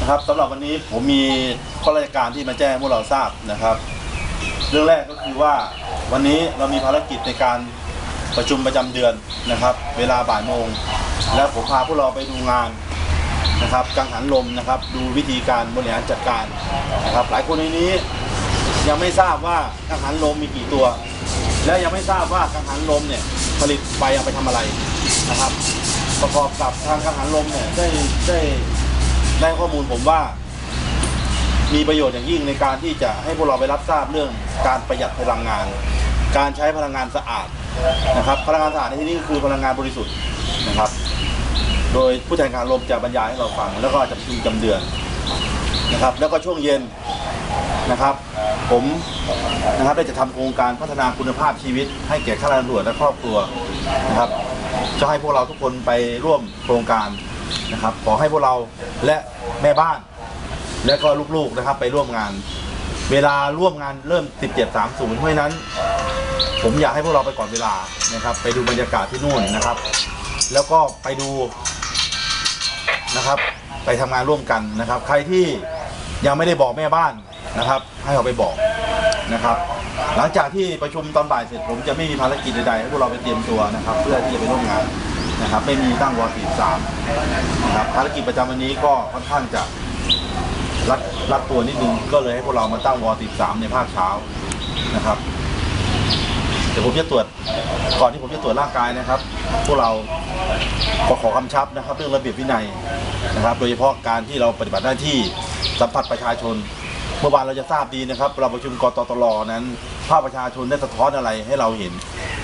นะครับสำหรับวันนี้ผมมีข้อราชการที่มาแจ้งพวกเราทราบนะครับ เรื่องแรกก็คือว่าวันนี้เรามีภารกิจในการประชุมประจำเดือนนะครับ เวลาบ่ายโมง แล้วผมพาพวกเราไปดูงานนะครับกังหันลมนะครับ ดูวิธีการบริหารจัดการนะครับ หลายคนในนี้ยังไม่ทราบว่ากังหันลมมีกี่ตัว และยังไม่ทราบว่ากังหันลมเนี่ยผลิตไปเอาไปทำอะไรนะครับ ประกอบกับทางกังหันลมเนี่ยได้ได้ได้ข้อมูลผมว่า มีประโยชน์อย่างยิ่งในการที่จะให้พวกเราไปรับทราบเรื่องการประหยัดพลังงาน การใช้พลังงานสะอาดนะครับ พลังงานสะอาดในที่นี้ก็คือพลังงานบริสุทธิ์นะครับ โดยผู้แทนการลมจะบรรยายให้เราฟัง แล้วก็จะประชุมจำเดือนนะครับ แล้วก็ช่วงเย็นนะครับ ผมนะครับได้จะทำโครงการพัฒนาคุณภาพชีวิต ให้แก่ข้าราชการและครอบครัวนะครับ จะให้พวกเราทุกคนไปร่วมโครงการนะครับขอให้พวกเราและแม่บ้าน และก็ลูกๆนะครับไปร่วมงาน เวลาร่วมงานเริ่ม 17.30 เพราะฉะนั้น ผมอยากให้พวกเราไปก่อนเวลานะครับ ไปดูบรรยากาศที่นู่นนะครับ แล้วก็ไปดูนะครับ ไปทำงานร่วมกันนะครับ ใครที่ยังไม่ได้บอกแม่บ้านนะครับ ให้เขาไปบอกนะครับ หลังจากที่ประชุมตอนบ่ายเสร็จผมจะไม่มีภารกิจใดๆให้พวกเราไปเตรียมตัวนะครับ เพื่อที่จะไปร่วมงานนะครับ ไม่มีตั้งวอร์ตีสามนะครับภารกิจประจำวันนี้ก็ค่อนข้างจะรัดรัดตัวนิดนึงก็เลยให้พวกเรามาตั้งวอติดสามในภาคเช้านะครับเดี๋ยวผมจะตรวจก่อนที่ผมจะตรวจร่างกายนะครับ พวกเราขอขอคำชับนะครับ เรื่องระเบียบวินัยนะครับ โดยเฉพาะการที่เราปฏิบัติหน้าที่สัมผัสประชาชน เมื่อวานเราจะทราบดีนะครับ เราประชุมกตตลนั้นภาคประชาชนได้สะท้อนอะไรให้เราเห็น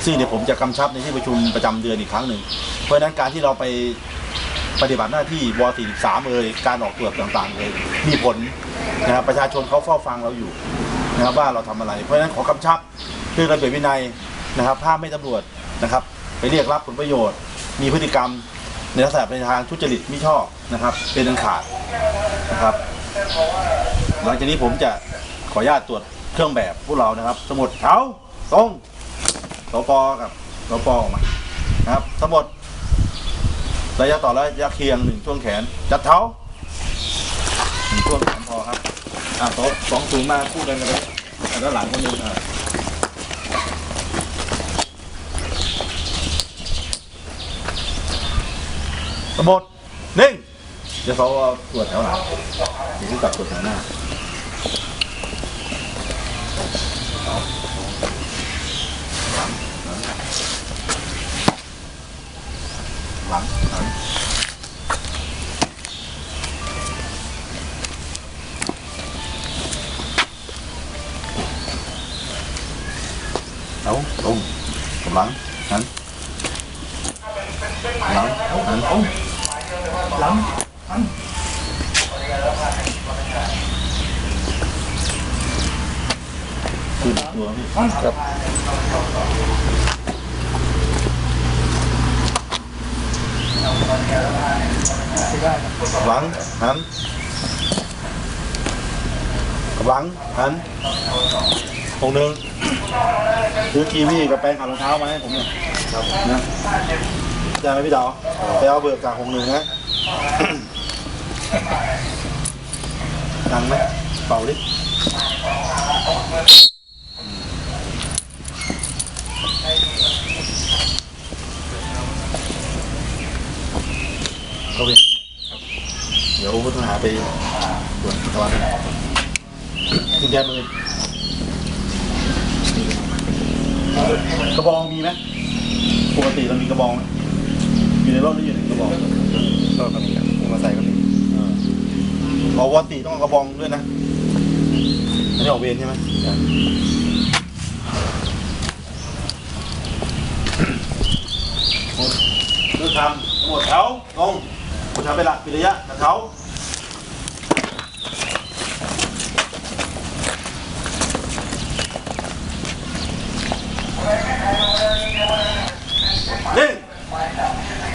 ซึ่งเดี๋ยวผมจะกำชับในที่ประชุมประจำเดือนอีกครั้งหนึ่ง เพราะฉะนั้นการที่เราไปปฏิบัติหน้าที่ว43เอ่ยการออกตรวจต่างๆเลยมีผลนะครับประชาชนเขาเฝ้าฟังเราอยู่นะครับว่าเราทำอะไร เพราะฉะนั้นขอกำชับเรื่องระเบียบวินัยนะครับห้ามไม่ตำรวจนะครับ ไปเรียกรับผลประโยชน์ มีพฤติกรรมในลักษณะเป็นทางทุจริตมิชอบนะครับ เป็นอันขาดนะครับ หลังจากนี้ผมจะขออนุญาตตรวจเครื่องแบบพวกเรานะครับ สมุดเท้าตรงสปกับสปออกมานะครับสมุดระยะต่อระยะเคียงหนึ่งช่วงแขน จัดเท้าหนึ่งช่วงแขนพอครับอ่าสองสองสูงมาคู่กันกันเลยอะด้านหลังคนนึงอ่าสมบดนิ่งเดี๋ยวเขาเอาตรวจแถวหลังเดี๋ยวกลับตรวจแถวหน้า หลังหลังเอาตรงกำลังหันหลังหัน ตรงหลังหันขึ้นตัวพี่ครับหลังหันหลังหันหงหนึ่งซื้อกีวีกับแปรงขัดรองเท้ามาให้ผมหน่อยนะได้ไหมพี่ดาวไปเอาเบิกจากองหนึ่งนะดังไหมเป่าดิ เขาเป็นเดี๋ยวผู้ต้องหาไปตรวจตอนนั้นกุญแจมือกระบองมีไหมปกติเรามีกระบองไหมอยู่ในรถหรืออยู่ในกระบองก็ก็มีครับมอเตอร์ไซค์ก็มีเออปกติต้องเอากระบองด้วยนะไม่ได้ออกเวรใช่ไหมเลิกทำหมดแถวตรง หมดแถวละปิระยะกับเขา